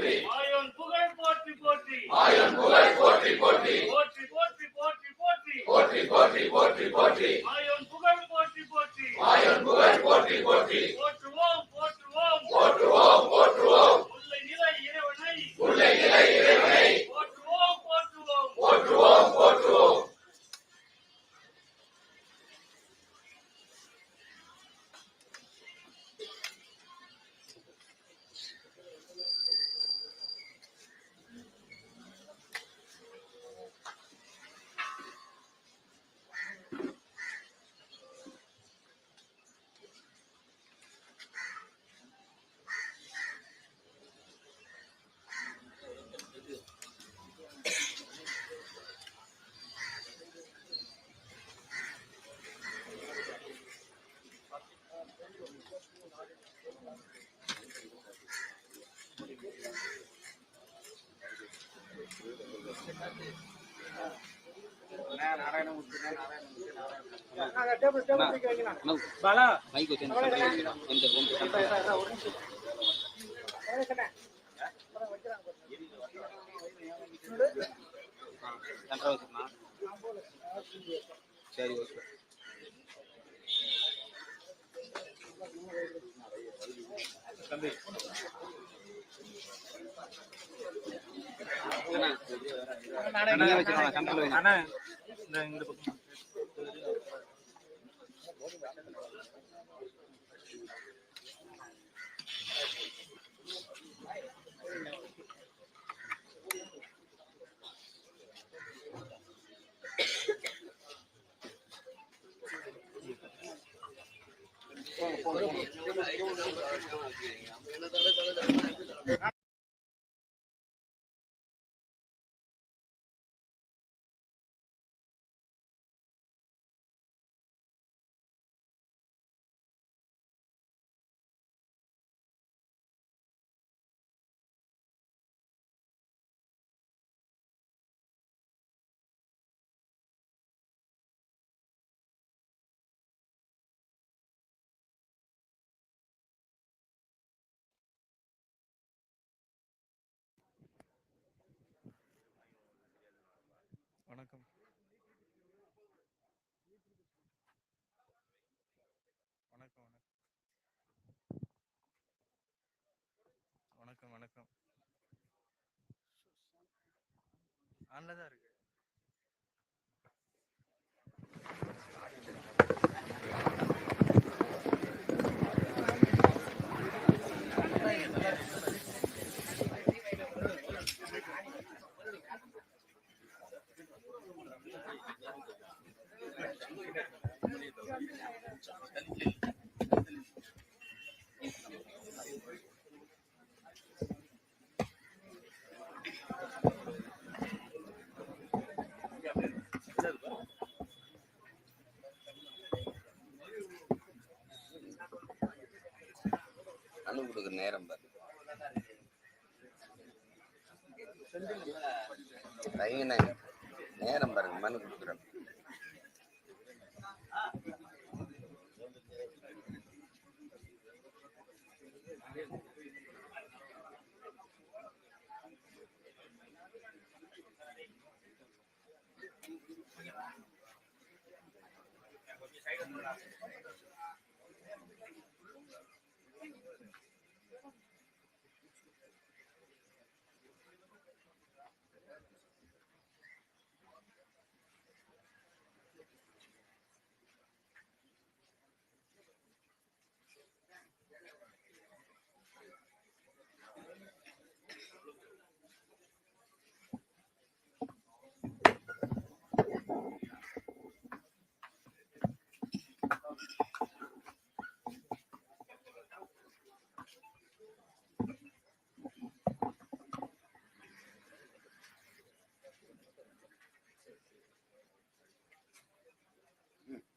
me. Bala எந்த phone சரி okay தம்பி அண்ணா இந்த பக்கம். Gracias. வணக்கம். வணக்கம் வணக்கம். வணக்கம் வணக்கம். ஆன்ல இருக்கு.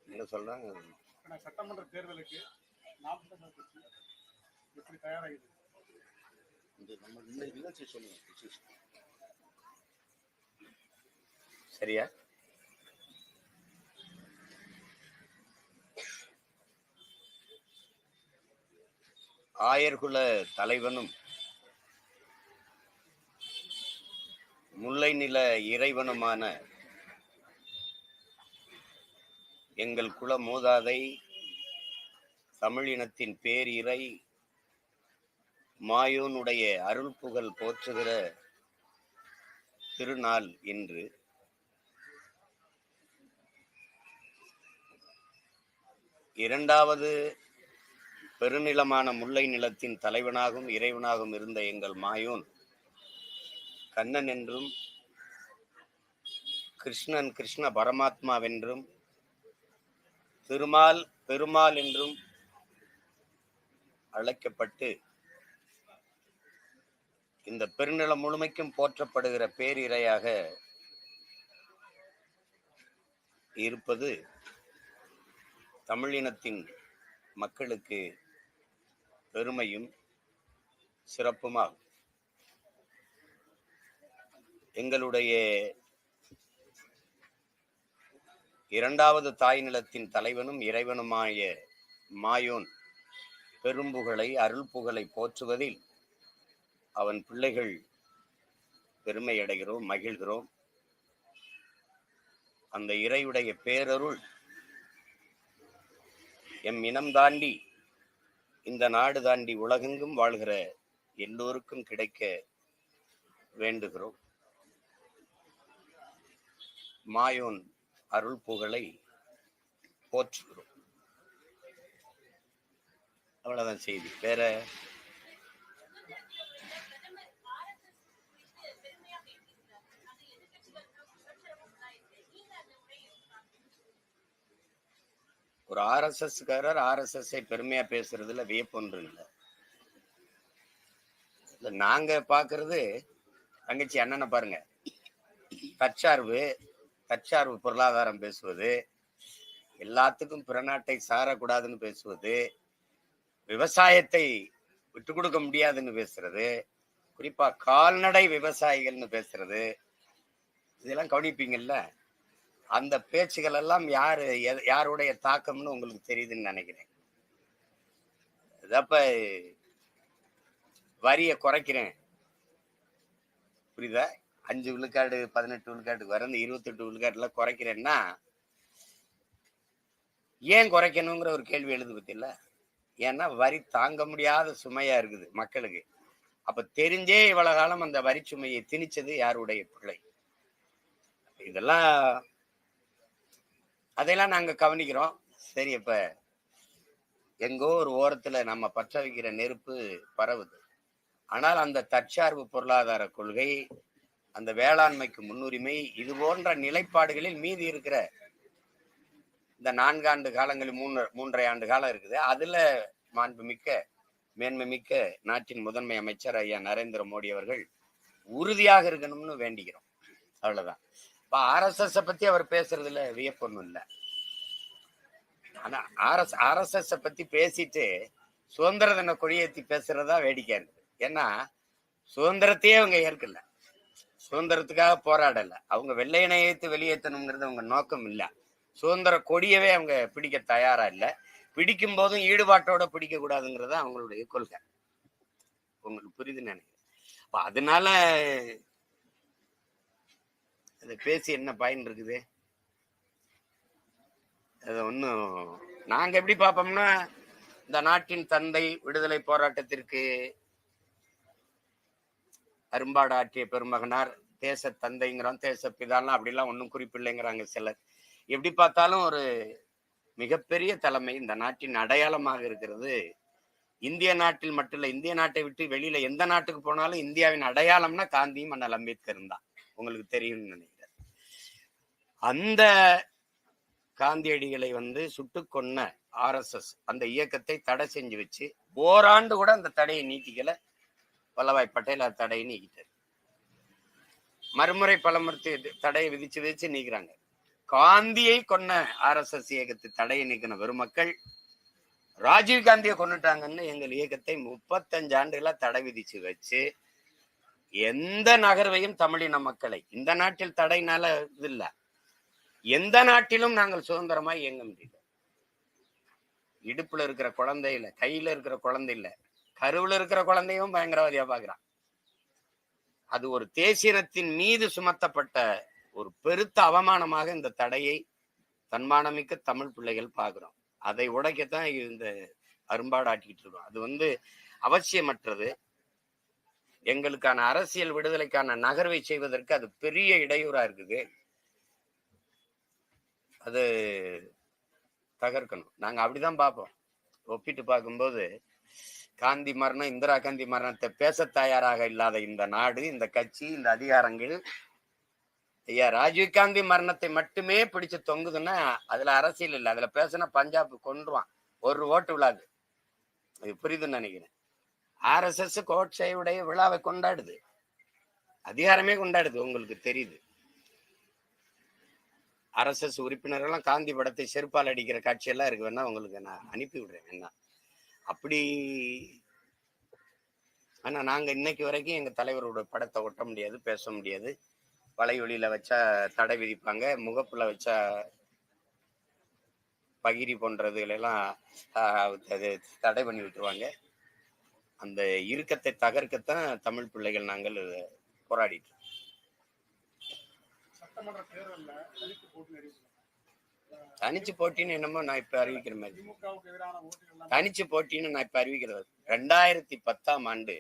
என்ன சொல்றாங்க? சட்டமன்ற தேர்தலுக்கு எப்படி தயாராகுது? நம்ம நிகழ்ச்சி சொல்லுங்க சரியா? ஆயர்குல தலைவனும் முல்லை நில இறைவனுமான எங்கள் குல மூதாதை தமிழினத்தின் பேரிரை மாயோனுடைய அருள் புகழ் போற்றுகிற திருநாள் இன்று. இரண்டாவது பெருநிலமான முல்லை நிலத்தின் தலைவனாகவும் இறைவனாகவும் இருந்த எங்கள் மாயோன் கண்ணன் என்றும் கிருஷ்ணன் கிருஷ்ண பரமாத்மாவென்றும் திருமால் பெருமாள் என்றும் அழைக்கப்பட்டு இந்த பெருநிலம் முழுமைக்கும் போற்றப்படுகிற பேரிரையாக இருப்பது தமிழினத்தின் மக்களுக்கு பெருமையும் சிறப்புமாகும். எங்களுடைய இரண்டாவது தாய் நிலத்தின் தலைவனும் இறைவனுமாய மாயோன் பெரும்புகளை அருள் புகழை போற்றுவதில் அவன் பிள்ளைகள் பெருமை அடைகிறோம் மகிழ்கிறோம். அந்த இறையுடைய பேரருள் எம் இனம் தாண்டி இந்த நாடு தாண்டி உலகெங்கும் வாழ்கிற எல்லோருக்கும் கிடைக்க வேண்டுகிறோம். மாயோன் அருள் புகழை போற்றுகிறோம். அவ்வளவுதான் செய்தி. வேற ஒரு ஆர்எஸ்எஸ்காரர் ஆர்எஸ்எஸ்ஐ பெருமையா பேசுறதுல வியப்பொன்று இல்லை. இல்ல நாங்க பாக்குறது தங்கச்சி அண்ணனை பாருங்க. தற்சார்பு தற்சார்பு பொருளாதாரம் பேசுவது எல்லாத்துக்கும் பிறநாட்டை சாரக்கூடாதுன்னு பேசுவது விவசாயத்தை விட்டு கொடுக்க முடியாதுன்னு பேசுறது குறிப்பா கால்நடை விவசாயிகள்னு பேசுறது இதெல்லாம் கவனிப்பீங்கல்ல? அந்த பேச்சுகள் எல்லாம் யாரு யாருடைய தாக்கம்னு உங்களுக்கு தெரியுதுன்னு நினைக்கிறேன். அப்ப வரியை குறைக்கிறேன். புரியுதா? அஞ்சு விழுக்காடு பதினெட்டு விழுக்காட்டுக்கு வர இந்த இருபத்தெட்டு விழுக்காட்டுல குறைக்கிறேன்னா ஏன் குறைக்கணுங்கிற ஒரு கேள்வி எழுது பத்தியில ஏன்னா வரி தாங்க முடியாத சுமையா இருக்குது மக்களுக்கு. அப்ப தெரிஞ்சே இவ்வளவு காலம் அந்த வரி சுமையை திணிச்சது யாருடைய பிள்ளை? இதெல்லாம் அதையெல்லாம் நாங்க கவனிக்கிறோம். சரி இப்ப எங்கோ ஒரு ஓரத்துல நம்ம பற்ற வைக்கிற நெருப்பு பரவுது. ஆனால் அந்த தற்சார்பு பொருளாதார கொள்கை அந்த வேளாண்மைக்கு முன்னுரிமை இது போன்ற நிலைப்பாடுகளில் மீதி இருக்கிற இந்த நான்காண்டு காலங்களில் மூன்று மூன்றரை ஆண்டு காலம் இருக்குது. அதுல மாண்புமிக்க மேன்மை மிக்க நாட்டின் முதன்மை அமைச்சர் ஐயா நரேந்திர மோடி அவர்கள் உறுதியாக இருக்கணும்னு வேண்டிக்கிறோம். அவ்வளவுதான். இப்ப ஆர்எஸ்எஸ் பத்தி அவர் பேசுறதுல வியப்பொன்னும் இல்லை. ஆனா ஆர்எஸ் ஆர்எஸ்எஸ் பத்தி பேசிட்டு சுதந்திர தின கொடியேத்தி பேசுறதா வேடிக்கையா இருக்குது ஏன்னா சுதந்திரத்தையே அவங்க ஏற்கல. சுதந்திரத்துக்காக போராடல. அவங்க வெள்ளையனை ஏத்து வெளியேற்றணுங்கிறது அவங்க நோக்கம் இல்ல. சுதந்திர கொடியவே அவங்க பிடிக்க தயாரா இல்ல. பிடிக்கும் போதும் ஈடுபாட்டோட பிடிக்க கூடாதுங்கிறத அவங்களுடைய கொள்கை. உங்களுக்கு புரியுதுன்னு நினைக்கிறேன். அப்ப அதனால இதை பேசி என்ன பயன் இருக்குது? அது ஒன்றும் நாங்கள் எப்படி பார்ப்போம்னா இந்த நாட்டின் தந்தை விடுதலை போராட்டத்திற்கு அரும்பாடு ஆற்றிய பெருமகனார் தேச தந்தைங்கிறோம் தேச பிதாலாம் அப்படிலாம் ஒன்றும் குறிப்பில்லைங்கிறாங்க சிலர். எப்படி பார்த்தாலும் ஒரு மிகப்பெரிய தலைமை இந்த நாட்டின் அடையாளமாக இருக்கிறது. இந்திய நாட்டில் மட்டும் இல்லை இந்திய நாட்டை விட்டு வெளியில எந்த நாட்டுக்கு போனாலும் இந்தியாவின் அடையாளம்னா காந்தியும் அண்ணல் அம்பேத்கரும் தான். உங்களுக்கு தெரியும்னு நினைக்கிறேன். அந்த காந்தியடிகளை வந்து சுட்டு கொன்ன ஆர்எஸ்எஸ் அந்த இயக்கத்தை தடை செஞ்சு வச்சு ஓராண்டு கூட அந்த தடையை நீக்கிக்கல வல்லபாய் பட்டேல் அந்த தடையை நீக்கிட்டார். மறுமுறை பலமுறை தடையை விதிச்சு விதிச்சு நீக்கிறாங்க. காந்தியை கொன்ன ஆர்எஸ்எஸ் இயக்கத்தை தடையை நீக்கின பெருமக்கள் ராஜீவ் காந்தியை கொண்டுட்டாங்கன்னு எங்கள் இயக்கத்தை முப்பத்தஞ்சு ஆண்டுகளா தடை விதிச்சு வச்சு எந்த நகர்வையும் தமிழின மக்களை இந்த நாட்டில் தடைனால இது இல்லை. எந்த நாட்டிலும் நாங்கள் சுதந்திரமாய் இயங்க முடியல. இடுப்புல இருக்கிற குழந்தை இல்ல கையில இருக்கிற குழந்தை இல்ல கருவுல இருக்கிற குழந்தையும் பயங்கரவாதியா பாக்குறான். அது ஒரு தேசியனத்தின் மீது சுமத்தப்பட்ட ஒரு பெருத்த அவமானமாக இந்த தடையை தன்மானமிக்க தமிழ் பிள்ளைகள் பார்க்கிறோம் அதை உடைக்கத்தான் இந்த அரும்பாடு ஆட்டிக்கிட்டு இருக்கோம். அது வந்து அவசியமற்றது. எங்களுக்கான அரசியல் விடுதலைக்கான நகர்வை செய்வதற்கு அது பெரிய இடையூறா இருக்குது. அது தகர்க்கணும். நாங்கள் அப்படிதான் பார்ப்போம். ஒப்பிட்டு பார்க்கும்போது காந்தி மரணம் இந்திரா காந்தி மரணத்தை பேச தயாராக இல்லாத இந்த நாடு இந்த கட்சி இந்த அதிகாரங்கள் ஐயா ராஜீவ் காந்தி மரணத்தை மட்டுமே பிடிச்சு தொங்குதுன்னா அதுல அரசியல் இல்லை. அதுல பேசினா பஞ்சாப் கொண்டுருவான் ஒரு ஓட்டு விழாது. அது புரியுதுன்னு நினைக்கிறேன். ஆர்எஸ்எஸ் கோட்சையுடைய விழாவை கொண்டாடுது. அதிகாரமே கொண்டாடுது உங்களுக்கு தெரியுது. ஆர்எஸ்எஸ் உறுப்பினர்கள்லாம் காந்தி படத்தை செருப்பால் அடிக்கிற காட்சியெல்லாம் இருக்கு. வேணா உங்களுக்கு நான் அனுப்பி விடுறேன். என்ன அப்படி ஆனால் நாங்கள் இன்னைக்கு வரைக்கும் எங்கள் தலைவரோட படத்தை ஒட்ட முடியாது பேச முடியாது. வலையொலியில் வச்சா தடை விதிப்பாங்க. முகப்பில் வச்சா பகிரி போன்றதுலாம் அது தடை பண்ணி விட்டுருவாங்க. அந்த இறுக்கத்தை தகர்க்கத்தான் தமிழ் பிள்ளைகள் நாங்கள் போராடிட்டு சட்டமன்ற தேர்தல்ல தனித்து போட்டி அறிவிக்கலாம் தனிச்சு போட்டின்னு என்னமோ நான் இப்ப அறிவிக்கிற மாதிரி. தனிச்சு போட்டின்னு நான் இப்ப அறிவிக்கிறது. ரெண்டாயிரத்தி பத்தாம் ஆண்டு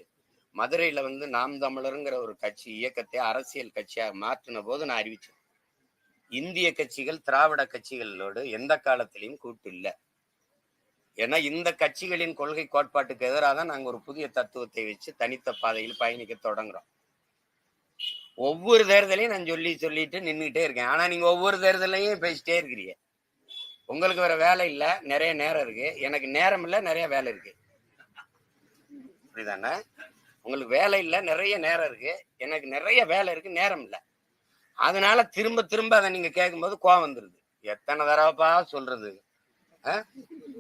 மதுரையில வந்து நாம் தமிழருங்கிற ஒரு கட்சி இயக்கத்தை அரசியல் கட்சியா மாற்றின போது நான் அறிவிச்சேன். இந்திய கட்சிகள் திராவிட கட்சிகளோடு எந்த காலத்திலையும் கூட்டு இல்லை. ஏன்னா இந்த கட்சிகளின் கொள்கை கோட்பாட்டுக்கு எதிராக தான் நாங்க ஒரு புதிய தத்துவத்தை வச்சு தனித்த பாதையில் பயணிக்க தொடங்குறோம். ஒவ்வொரு தேர்தலையும் நான் சொல்லி சொல்லிட்டு நின்றுட்டே இருக்கேன். ஆனா நீங்க ஒவ்வொரு தேர்தலையும் பேசிட்டே இருக்கிறீங்க. உங்களுக்கு வேற வேலை இல்ல. நிறைய நேரம் இருக்கு. எனக்கு நேரம் இல்ல நிறைய வேலை இருக்கு. புரியுதானே உங்களுக்கு வேலை இல்ல நிறைய நேரம் இருக்கு. எனக்கு நிறைய வேலை இருக்கு நேரம் இல்ல. அதனால திரும்ப திரும்ப அதை நீங்க கேட்கும்போது கோவம் வந்துருது. எத்தனை தடவைப்பா சொல்றது?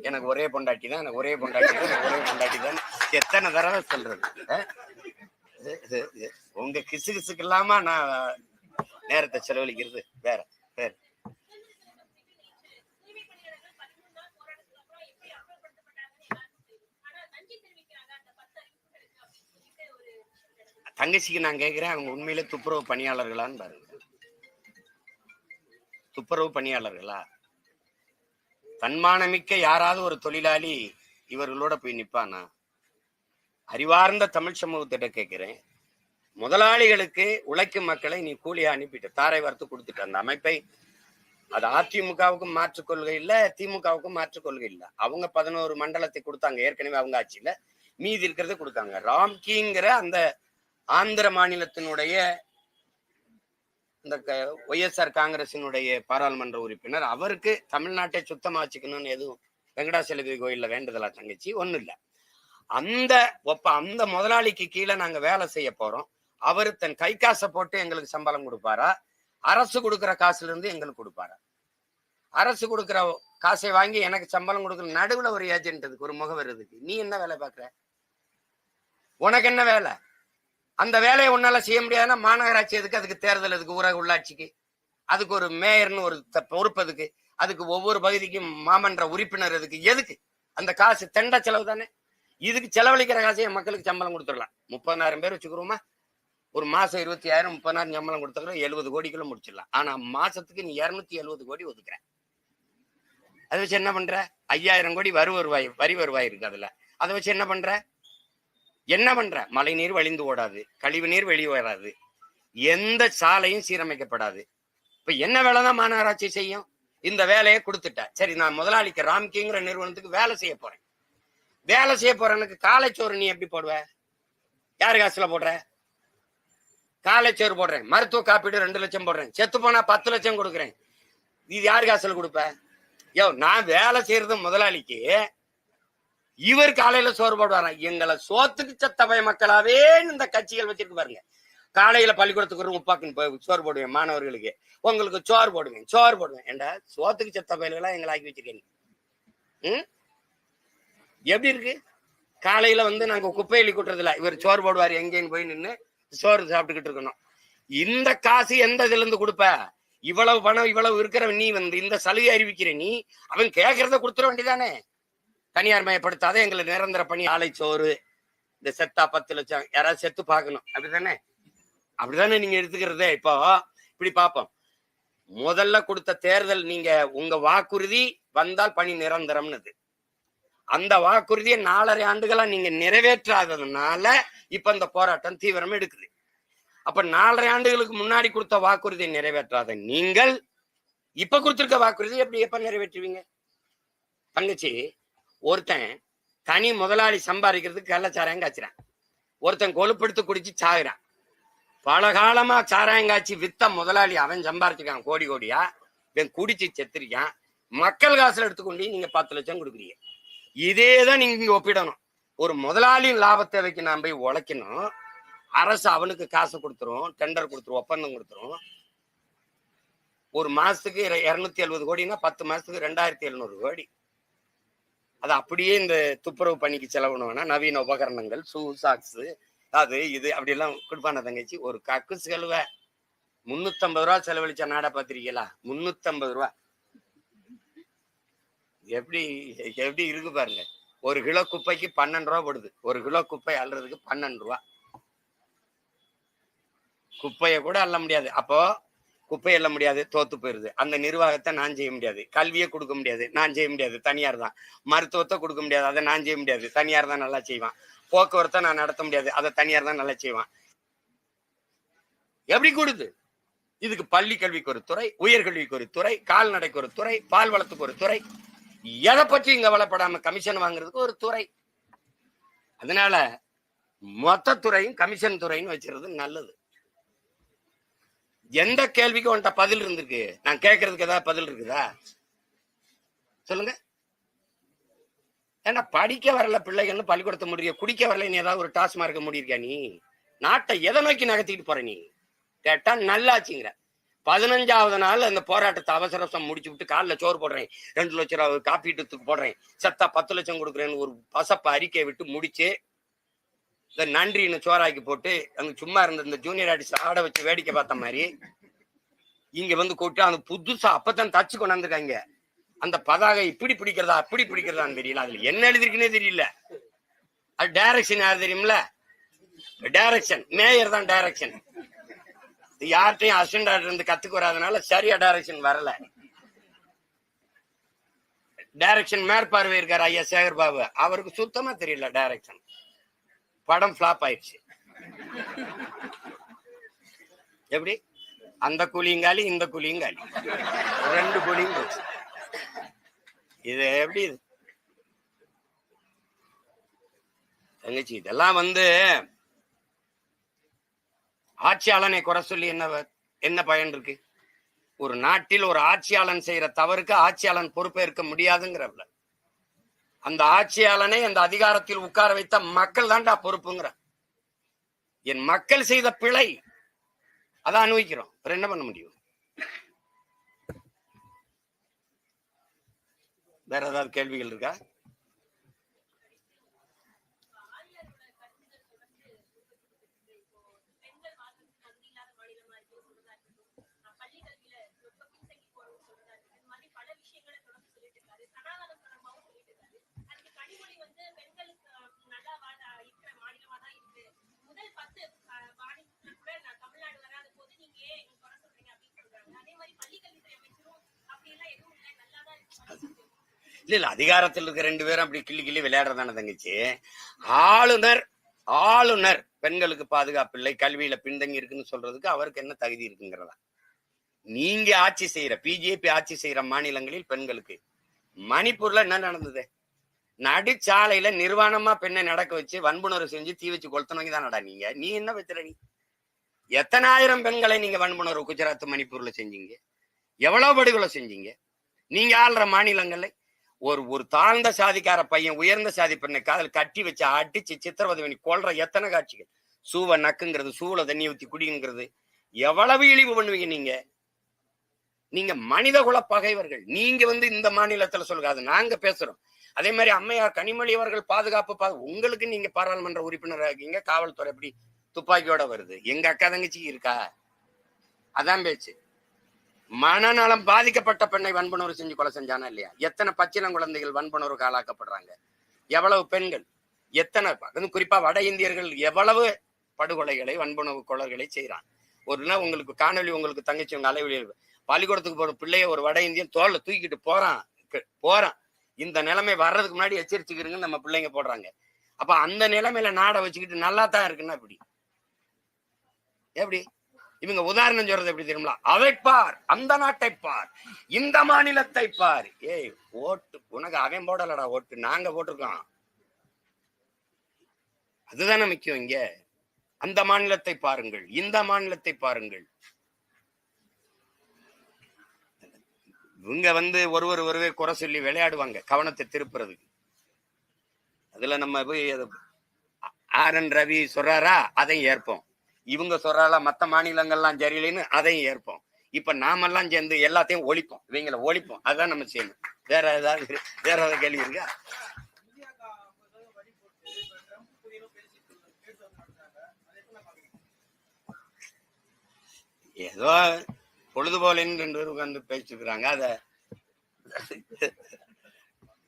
எனக்கு ஒரே பொண்டாட்டி தான் எனக்கு ஒரே பொண்டாட்டி தான் ஒரே பொண்டாட்டி தான் எத்தனை தடவை சொல்றது? உங்க கிசு கிசுக்கு இல்லாம நான் நேரத்தை செலவழிக்கிறது. வேற வேற. தங்கச்சிக்கு நான் கேட்கிறேன் அவங்க உண்மையில துப்புரவு பணியாளர்களான்னு பாருங்க. துப்புரவு பணியாளர்களா? தன்மானமிக்க யாராவது ஒரு தொழிலாளி இவர்களோட போய் நிப்பானா? அறிவார்ந்த தமிழ் சமூகத்திட்ட கேட்கிறேன். முதலாளிகளுக்கு உழைக்கும் மக்களை நீ கூலியா அனுப்பிட்ட தாரை வார்த்து கொடுத்துட்ட அந்த அமைப்பை அது அதிமுகவுக்கும் மாற்றுக் கொள்கை இல்ல திமுகவுக்கும் மாற்றுக் கொள்கை இல்ல. அவங்க பதினோரு மண்டலத்தை கொடுத்தாங்க ஏற்கனவே அவங்க ஆட்சியில. மீதி இருக்கிறத கொடுத்தாங்க. ராம்கிங்கிற அந்த ஆந்திர மாநிலத்தினுடைய இந்த ஒய்எஸ்ஆர் காங்கிரசினுடைய பாராளுமன்ற உறுப்பினர். அவருக்கு தமிழ்நாட்டை சுத்தமா வச்சுக்கணும்னு எதுவும் வெங்கடாசலபதி கோயில்ல வேண்டுதலா தங்கச்சி? ஒன்றும் இல்லை. அந்த ஒப்ப அந்த முதலாளிக்கு கீழே நாங்க வேலை செய்ய போறோம். அவர் தன் கை காசை போட்டு எங்களுக்கு சம்பளம் கொடுப்பாரா? அரசு கொடுக்கிற காசுல இருந்து எங்களுக்கு கொடுப்பாரா? அரசு கொடுக்கிற காசை வாங்கி எனக்கு சம்பளம் கொடுக்குற நடுவுல ஒரு ஏஜென்ட் இருக்கு ஒரு முகவர் இருக்கு நீ என்ன வேலை பார்க்குற? உனக்கு என்ன வேலை? அந்த வேலையை உன்னால செய்ய முடியாதுன்னா மாநகராட்சி எதுக்கு? அதுக்கு தேர்தல் எதுக்கு? ஊரக உள்ளாட்சிக்கு. அதுக்கு ஒரு மேயர்னு ஒரு பொறுப்பு அதுக்கு. அதுக்கு ஒவ்வொரு பகுதிக்கும் மாமன்ற உறுப்பினர் எதுக்கு எதுக்கு? அந்த காசு தெண்ட செலவு தானே? இதுக்கு செலவழிக்கிற காசையும் மக்களுக்கு சம்பளம் கொடுத்துடலாம். முப்பதாயிரம் பேர் வச்சுக்கிறோமா? ஒரு மாசம் இருபத்தி ஆயிரம் முப்பதாயிரம் சம்பளம் கொடுத்துக்கிறோம் எழுபது கோடிக்குள்ள முடிச்சிடலாம். ஆனா மாசத்துக்கு நீ இருநூத்தி எழுபது கோடி ஒதுக்குற. அதை வச்சு என்ன பண்ற? ஐயாயிரம் கோடி வரி வருவாய் வரி வருவாய் இருக்கு அதுல. அதை வச்சு என்ன பண்ற? என்ன பண்ற? மழை நீர் வழிந்து ஓடாது கழிவு நீர் வெளியே வராது. எந்த சாலையும் சீரமைக்கப்படாது. இப்ப என்ன வேலை தான் மாநகராட்சி செய்யும்? இந்த வேலையை கொடுத்துட்ட. சரி நான் முதலாளிக்கு ராம்கிங்கிற நிறுவனத்துக்கு வேலை செய்ய போறேன். வேலை செய்ய போறவனுக்கு காலைச்சோறு நீ எப்படி போடுவ? யார் காசுல போடுற? காலைச்சோறு போடுறேன். மருத்துவ காப்பீடு ரெண்டு லட்சம் போடுறேன். செத்து போனா பத்து லட்சம் கொடுக்குறேன். இது யார் காசுல கொடுப்ப? யோ நான் வேலை செய்யறது முதலாளிக்கு இவர் காலையில சோறு போடுவாராம் எங்களை சோத்துக்கு சத்த பய மக்களாவே இந்த கட்சிகள் வச்சிருக்கு பாருங்க. காலையில பள்ளிக்கூடத்துக்கு ஒரு முப்பாக்குன்னு போய் சோறு போடுவேன் மாணவர்களுக்கு. உங்களுக்கு சோறு போடுவேன் சோறு போடுவேன். ஏண்டா சோத்துக்கு செத்த பயல்களா எங்களை ஆக்கி வச்சிருக்கீங்க? ம்? எப்படி இருக்கு? காலையில வந்து நாங்க குப்பையிலி கூட்டுறதுல இவர் சோறு போடுவார் எங்கேன்னு போய் நின்று சோறு சாப்பிட்டுக்கிட்டு இருக்கணும். இந்த காசு எந்த இதுல இருந்து கொடுப்ப? இவ்வளவு பணம் இவ்வளவு இருக்கிற நீ வந்து இந்த சலுகை அறிவிக்கிற நீ அவன் கேட்கறத கொடுத்துட வேண்டியதானே? தனியார் மயப்படுத்தாத எங்களுக்கு நிரந்தர பணி ஆலை சோறு இந்த செத்தா பத்து லட்சம் யாராவது செத்து பார்க்கணும். அப்படிதானே? அப்படிதானே நீங்க எடுத்துக்கிறதே? இப்போ இப்படி பார்ப்போம். முதல்ல கொடுத்த தேர்தல் நீங்க உங்க வாக்குறுதி வந்தால் பணி நிரந்தரம்னு அந்த வாக்குறுதியை நாலரை ஆண்டுகளா நீங்க நிறைவேற்றாததுனால இப்ப இந்த போராட்டம் தீவிரம் எடுக்குது. அப்ப நாலரை ஆண்டுகளுக்கு முன்னாடி கொடுத்த வாக்குறுதியை நிறைவேற்றாத நீங்கள் இப்ப கொடுத்திருக்க வாக்குறுதி எப்படி எப்ப நிறைவேற்றுவீங்க? தங்கச்சி ஒருத்தன் தனி முதலாளி சம்பாதிக்கிறதுக்கு கள்ளச்சாராயம் காய்ச்சிறான். ஒருத்தன் கொழுப்படுத்து குடிச்சு சாகுறான். பல காலமா சாராயம் காய்ச்சி வித்த முதலாளி அவன் சம்பாரிச்சிருக்கான் கோடி கோடியா? இவன் குடிச்சு செத்துருக்கான். மக்கள் காசுல எடுத்துக்கொண்டு நீங்க பத்து லட்சம் கொடுக்குறீங்க. இதே தான் நீங்க இங்க ஒப்பிடணும். ஒரு முதலாளியின் லாப தேவைக்கு நாம் போய் உழைக்கணும். அரசு அவனுக்கு காசு கொடுத்துரும் டெண்டர் கொடுத்துரும் ஒப்பந்தம் கொடுத்துரும். ஒரு மாசத்துக்கு இருநூத்தி எழுபது கோடினா பத்து மாசத்துக்கு ரெண்டாயிரத்தி எழுநூறு கோடி. அது அப்படியே இந்த துப்புரவு பணிக்கு செலவுனா நவீன உபகரணங்கள் ஷூ சாக்ஸ் அது இது அப்படி எல்லாம் கொடுப்பான தங்கச்சி. ஒரு கக்கு கழுவ முன்னூத்தம்பது ரூபா செலவழிச்ச நாடா பாத்திருக்கீங்களா முன்னூத்தம்பது ரூபா. எப்படி எப்படி இருக்கு பாருங்க. ஒரு கிலோ குப்பைக்கு பன்னெண்டு ரூபா போடுது. ஒரு கிலோ குப்பை அள்ளுறதுக்கு பன்னெண்டு ரூபா. குப்பையை கூட அள்ள முடியாது. அப்போ குப்பை எல்ல முடியாது தோத்து போயிருது. அந்த நிர்வாகத்தை நான் செய்ய முடியாது. கல்வியை கொடுக்க முடியாது நான் செய்ய முடியாது. தனியார் தான். மருத்துவத்தை கொடுக்க முடியாது அதை நான் செய்ய முடியாது. தனியார் தான் நல்லா செய்வான். போக்குவரத்தை நான் நடத்த முடியாது அதை தனியார் தான் நல்லா செய்வான். எப்படி கொடுது? இதுக்கு பள்ளி கல்விக்கு ஒரு துறை உயர்கல்விக்கு ஒரு துறை கால்நடைக்கு ஒரு துறை பால் வளத்துக்கு ஒரு துறை. எதை பற்றி இங்க வளப்படாம கமிஷன் வாங்குறதுக்கு ஒரு துறை. அதனால மொத்த துறையும் கமிஷன் துறைன்னு வச்சுறது நல்லது. எந்த கேள்விக்கும் உன்கிட்ட பதில் இருந்திருக்கு? நான் கேட்கறதுக்கு ஏதாவது பதில் இருக்குதா? சொல்லுங்க. ஏன்னா படிக்க வரல பிள்ளைகள்னு பள்ளிக்கூடத்தை முடிய குடிக்க வரல நீ ஏதாவது ஒரு டாஸ்மார்க்க முடியிருக்கியா நீ? நாட்டை எதை நோக்கி நகர்த்திட்டு போற நீ? கேட்டா நல்லாச்சுங்கிற. பதினஞ்சாவது நாள் அந்த போராட்டத்தை அவசர அவசரம் முடிச்சு விட்டு காலில் சோறு போடுறேன். ரெண்டு லட்சம் ரூபா காப்பீட்டுக்கு போடுறேன். செத்தா பத்து லட்சம் கொடுக்குறேன்னு ஒரு பசப்ப அறிக்கை விட்டு முடிச்சு இந்த நன்றின்னு சோறாக்கி போட்டு அங்க சும்மா இருந்த இந்த ஜூனியர் ஆர்டிஸ்ட் ஆட வச்சு வேடிக்கை பார்த்த மாதிரி இங்க வந்து கூப்பிட்டு அந்த புதுசா அப்பதான் தச்சு கொண்டாந்துருக்காங்க அந்த பதாகை இப்படி பிடிக்கிறதா அப்படி பிடிக்கிறதான்னு தெரியல. அதுல என்ன எழுதிருக்குன்னே தெரியல. அது டைரக்ஷன் யார் தெரியும்ல? டைரக்ஷன் மேயர் தான் டைரக்ஷன் யார்கிட்டையும் அசிஸ்டன்ட் இருந்து கத்துக்கு வராதனால சரியா டைரக்ஷன் வரல. டைரக்ஷன் மேற்பார்வை இருக்கார் ஐயா சேகர் பாபு அவருக்கு சுத்தமா தெரியல டைரக்ஷன் படம் ஃபிளாப் ஆயிடுச்சு. எப்படி? அந்த கூலிங்காலி இந்த கூலிங்காலி ரெண்டு கூலியும் போச்சு. இது எப்படி இது? தங்கச்சி இதெல்லாம் வந்து ஆட்சியாளனை குறை சொல்லி என்ன என்ன பயன் இருக்கு? ஒரு நாட்டில் ஒரு ஆட்சியாளன் செய்யற தவறுக்கு ஆட்சியாளன் பொறுப்பேற்க முடியாதுங்கிறவள. அந்த ஆட்சியாளனை அந்த அதிகாரத்தில் உட்கார வைத்த மக்கள் தான்டா பொறுப்புங்கிற. என் மக்கள் செய்த பிழை அதை அனுபவிக்கிறோம். என்ன பண்ண முடியும்? வேற ஏதாவது கேள்விகள் இருக்கா பெண்கள் வாழ்றதுக்கு தகுதி இல்லாத மாநிலமா இருக்கு சொல்றதா இருக்கட்டும் அஹ் பள்ளி கல்வியில ரொம்ப பின்தங்கி போறோம்னு சொல்றதா இருக்கட்டும் இந்த மாதிரி பல விஷயங்களை தொடர்ந்து சொல்லிட்டு இருக்காரு சனாதனம் தொடர்பாகவும் சொல்லிட்டு இருக்காரு அதுக்கு கனிமொழி வந்து பெண்களுக்கு அஹ், நல்லா வாழ இருக்கிற மாநிலமா தான் இருக்கு முதல் பத்து அஹ், மாநிலத்துல கூட நான் தமிழ்நாடு வராத போது நீங்க ஏன் எங்க குறை சொல்றீங்க அப்படின்னு சொல்றாங்க அதே மாதிரி பள்ளி கல்வித்துறை அமைச்சரும் அப்படி எல்லாம் எதுவும் இல்லை நல்லா தான் இருக்கு இல்ல இல்ல அதிகாரத்தில் இருக்க ரெண்டு பேரும் அப்படி கிள்ளி கிள்ளி விளையாடுறதான தங்கச்சி. ஆளுநர் ஆளுநர் பெண்களுக்கு பாதுகாப்பு இல்லை கல்வியில பின்தங்கி இருக்குன்னு சொல்றதுக்கு அவருக்கு என்ன தகுதி இருக்குங்கிறதா? நீங்க ஆட்சி செய்யற பிஜேபி ஆட்சி செய்யற மாநிலங்களில் பெண்களுக்கு மணிப்பூர்ல என்ன நடந்தது? நடுச்சாலையில நிர்வாணமா பெண்ணை நடக்க வச்சு வன்புணர்வு செஞ்சு தீ வச்சு கொளுத்தனவங்க தானடா நீங்க. நீ என்ன வச்சுற நீ? எத்தனாயிரம் பெண்களை நீங்க வன்புணர்வு குஜராத் மணிப்பூர்ல செஞ்சீங்க? எவ்வளவு படுகொலை செஞ்சீங்க? நீங்க ஆள்ற மாநிலங்களை ஒரு ஒரு தாழ்ந்த சாதிக்கார பையன் உயர்ந்த சாதி பெண்ணை காதல் கட்டி வச்சு அடிச்சு சித்திரவதை பண்ணி எத்தனை காட்சிகள்? சூவை நக்குங்கிறது சூளை தண்ணி ஊத்தி குடிங்கிறது. எவ்வளவு இழிவு பண்ணுவீங்க நீங்க? நீங்க மனித குல பகைவர்கள் நீங்க வந்து இந்த மாநிலத்துல சொல்லுங்க நாங்க பேசுறோம். அதே மாதிரி அம்மையார் கனிமொழி அவர்கள் பாதுகாப்பு பா உங்களுக்கு நீங்க பாராளுமன்ற உறுப்பினராக இருக்கீங்க காவல்துறை எப்படி துப்பாக்கியோட வருது. எங்க அக்கா தங்கச்சி இருக்கா? அதான் பேச்சு. மனநலம் பாதிக்கப்பட்ட பெண்ணை வன்புணர்வு செஞ்சு கொலை செஞ்சானா இல்லையா? எத்தனை பச்சிளம் குழந்தைகள் வன்புணர்வுக்கு ஆளாக்கப்படுறாங்க எவ்வளவு பெண்கள்? எத்தனை அதுவும் குறிப்பா வட இந்தியர்கள் எவ்வளவு படுகொலைகளை வன்புணர்வு கொலர்களை செய்யறான் ஒரு நாள் உங்களுக்கு காணொளி உங்களுக்கு தங்கச்சி உங்க அலைவெளியில் பள்ளிக்கூடத்துக்கு போற பிள்ளைய ஒரு வட இந்தியன் தோல்ல தூக்கிட்டு போறான் போறான். இந்த நிலைமை வர்றதுக்கு முன்னாடி எச்சரிச்சுக்கிறீங்கன்னு நம்ம பிள்ளைங்க போடுறாங்க. அப்ப அந்த நிலைமையில நாடை வச்சுக்கிட்டு நல்லா தான் இருக்குன்னா இப்படி எப்படி? இவங்க உதாரணம் சொல்றது எப்படி தெரியுமா? அதை பார் அந்த நாட்டை பார் இந்த மாநிலத்தை பார். ஏய் ஓட்டு உனக்கு அவன் போடலடா ஓட்டு நாங்க போட்டிருக்கோம். அதுதானே முக்கியம் இங்க. அந்த மாநிலத்தை பாருங்கள் இந்த மாநிலத்தை பாருங்கள். இவங்க வந்து ஒருவர் ஒருவே குறை சொல்லி விளையாடுவாங்க கவனத்தை திருப்புறதுக்கு. அதுல நம்ம போய் ஆர் என் ரவி சொல்றாரா? அதையும் ஏற்போம். இவங்க சொல்றால மத்த மாநிலங்கள்லாம் சரியில்லைன்னு அதையும் ஏற்போம். இப்ப நாமெல்லாம் சேர்ந்து எல்லாத்தையும் ஒழிப்போம். இவங்களை ஒழிப்போம். அதான் நம்ம செய்யணும். வேற ஏதாவது வேற ஏதாவது கேள்வி இருக்கா? ஏதோ பொழுதுபோலின்னு ரெண்டு பேரும் உட்காந்து பேசிக்கிறாங்க அதை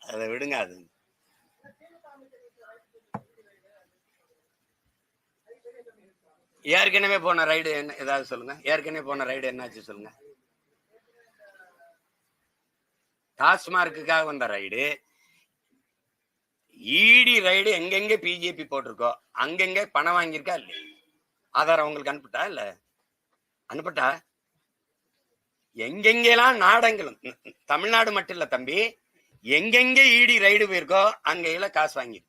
அதை விடுங்க அது ஏற்கனவே போன ரைடு என்ன ஏதாவது சொல்லுங்க. ஏற்கனவே போன ரைடு என்னாச்சு சொல்லுங்க. டாஸ்மார்க்குக்காக வந்த ரைடு ஈடி ரைடு எங்கெங்க பிஜேபி போட்டிருக்கோ அங்கெங்க பணம் வாங்கியிருக்கா இல்லையா? ஆதாரம் உங்களுக்கு அனுப்பிட்டா இல்ல? அனுப்பிட்டா? எங்கெங்கெல்லாம் நாடங்களும் தமிழ்நாடு மட்டும் இல்ல தம்பி எங்கெங்க ஈடி ரைடு போயிருக்கோ அங்கெல்லாம் காசு வாங்கியிருக்கு?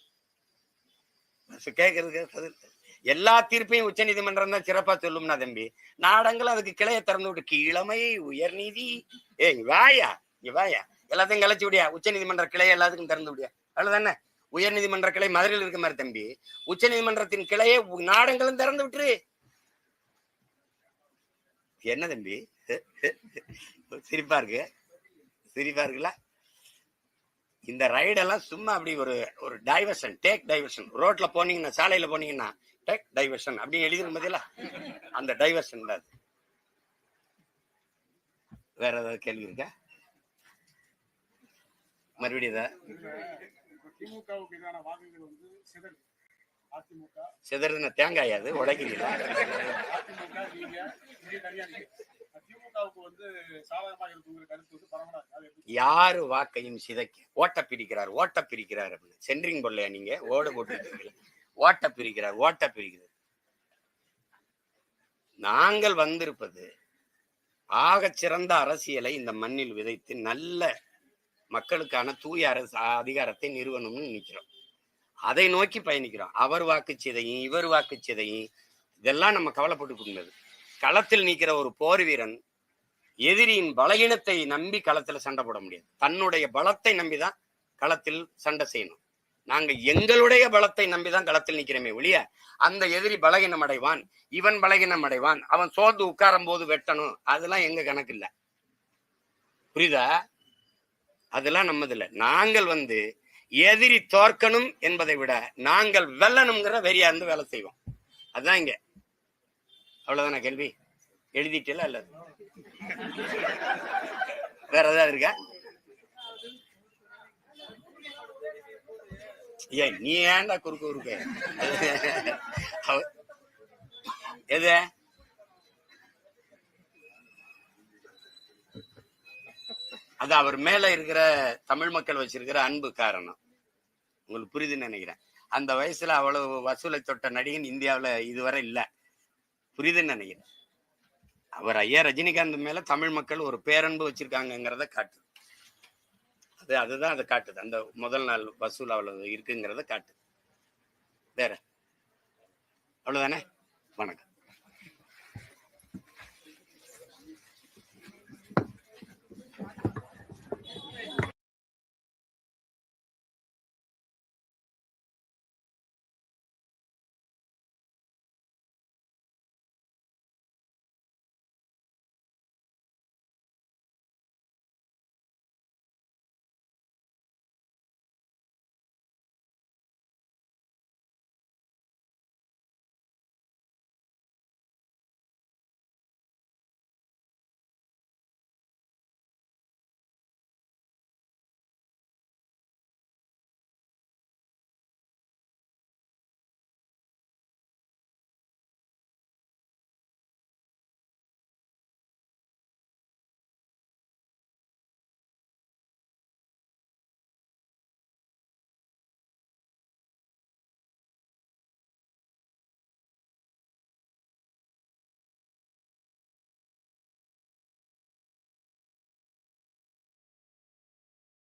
கேட்கறதுக்கு பதில். எல்லா தீர்ப்பையும் உச்ச நீதிமன்றம் தான் சிறப்பா சொல்லும்னா தம்பி. நாடங்கள் அதுக்கு கிளைய திறந்து விட்டு கீழமை உயர்நீதி ஏ வாயா இங்க வாயா. எல்லாத்தையும் கலைச்சு விடியா. உச்ச நீதிமன்ற கிளையை எல்லாத்துக்கும் திறந்து விடியா. அவ்வளவுதானே? உயர் நீதிமன்ற கிளை மதுரையில் இருக்க மாதிரி தம்பி. உச்ச நீதிமன்றத்தின் கிளையை நாடங்களும் திறந்து விட்டுரு. என்ன தம்பி? சிரிப்பா இருக்கு. சிரிப்பா இருக்குல்ல? இந்த ரைடெல்லாம் சும்மா அப்படி ஒரு ஒரு டைவர்ஷன் டேக் டைவர்ஷன் ரோட்ல போனீங்கன்னா சாலையில போனீங்கன்னா டேக் டைவர்ஷன் அப்படின்னு எழுதிரும் பதிலா அந்த டைவர்ஷன் தான். வேற ஏதாவது கேள்வி இருக்கா? மறுபடியும் சிதறின தேங்காய் அது உடைக்கிறீங்களா? யாரு வாக்கையும் சிதைக்க? ஓட்ட பிரிக்கிறார் ஓட்ட பிரிக்கிறார் அப்படின்னு. சென்ட்ரிங் போடலையா நீங்க? ஓட போட்டு ஓட்ட பிரிக்கிறார் ஓட்ட பிரிக்கிறார். நாங்கள் வந்திருப்பது ஆக சிறந்த அரசியலை இந்த மண்ணில் விதைத்து நல்ல மக்களுக்கான தூய அரசு அதிகாரத்தை நிறுவனம்னு நினைக்கிறோம். அதை நோக்கி பயணிக்கிறோம். அவர் வாக்கு சிதையும் இவர் வாக்கு சிதையும். இதெல்லாம் நம்ம கவலைப்பட்டு கூடாது களத்தில் நிற்கிற ஒரு போர் வீரன் எதிரியின் பலகீனத்தை நம்பி களத்துல சண்டை போட முடியாது. தன்னுடைய பலத்தை நம்பிதான் களத்தில் சண்டை செய்யணும். நாங்க எங்களுடைய பலத்தை நம்பிதான் களத்தில் நிக்கிறோமே ஒழிய அந்த எதிரி பலகீனம் அடைவான் இவன் பலகீனம் அடைவான் அவன் சோர்ந்து உட்காரும் போது வெட்டணும் அதெல்லாம் எங்க கணக்கு இல்ல. புரியுதா? அதெல்லாம் நம்மது இல்ல நாங்கள் வந்து எதிரி தோற்கணும் என்பதை விட நாங்கள் வெல்லணுங்கிற வெறியா இருந்து வேலை செய்வோம். அதுதான் இங்க. அவ்வளவுதான கேள்வி? எழுதிட்டல அல்லது வேற ஏதாவது இருக்கா? ஏய் நீ ஏன்டா குறுக்கு குறுக்கு? எது? அது அவர் மேல இருக்கிற தமிழ் மக்கள் வச்சிருக்கிற அன்பு காரணம். உங்களுக்கு புரியுதுன்னு நினைக்கிறேன். அந்த வயசுல அவ்வளவு வசூலை தொட்ட நடிகன் இந்தியாவுல இதுவரை இல்ல. புரியுதுன்னு நினைக்கிறேன். அவர் ஐயா ரஜினிகாந்த் மேல தமிழ் மக்கள் ஒரு பேரன்பு வச்சிருக்காங்கங்கிறத காட்டுது அது அதுதான் அதை காட்டுது. அந்த முதல் நாள் வசூல் அவ்வளவு இருக்குங்கிறத காட்டுது. வேற? அவ்வளவுதானே? வணக்கம்.